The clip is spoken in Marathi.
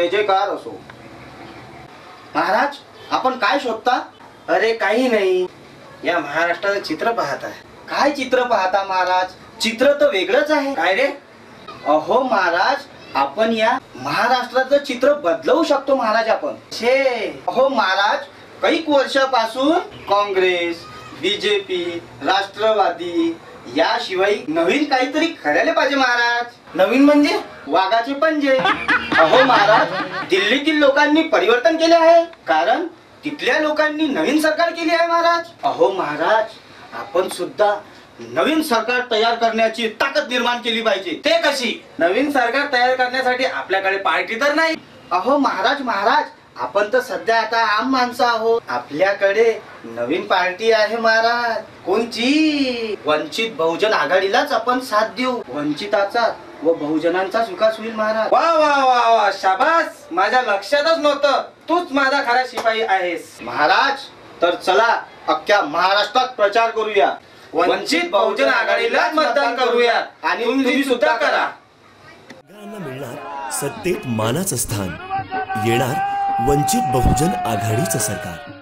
जय जयकार असो. महाराज आपण काय शोधता? अरे काही नाही. या महाराष्ट्राचं चित्र पाहत आहे. काय चित्र पाहता महाराज? चित्र तर वेगळंच आहे. काय रे? अहो महाराज आपण या महाराष्ट्राचं चित्र बदलवू शकतो महाराज आपण. छे. अहो महाराज कैक वर्षापासून काँग्रेस बीजेपी राष्ट्रवादी याशिवाय नवीन काहीतरी करायला पाहिजे महाराज. नवीन म्हणजे? वाघाचे पंजे. अहो महाराज दिल्लीतील लोकांनी परिवर्तन केले आहे. कारण तिथल्या लोकांनी नवीन सरकार केली आहे महाराज. अहो महाराज आपण सुद्धा नवीन सरकार तयार करण्याची ताकद निर्माण केली पाहिजे. ते कशी? नवीन सरकार तयार करण्यासाठी आपल्याकडे पार्टी तर नाही. अहो महाराज महाराज आपण तर सध्या आता आम माणसं आहोत. आपल्याकडे नवीन पार्टी आहे महाराज. कोणची? वंचित बहुजन आघाडीलाच आपण साथ देऊ. वंचिताचा व बहुजनांचाच विकास होईल महाराज. वा वा वा वा. शाबास. माझ्या लक्षातच नव्हतं. तूच माझा खरा शिपाई आहेस. महाराज तर चला अख्ख्या महाराष्ट्रात प्रचार करूया. वंचित बहुजन आघाडीलाच मतदान करूया. आणि तुम्ही सुद्धा करा. सत्तेत मानाचं स्थान. येणार वंचित बहुजन आघाडीचं सरकार.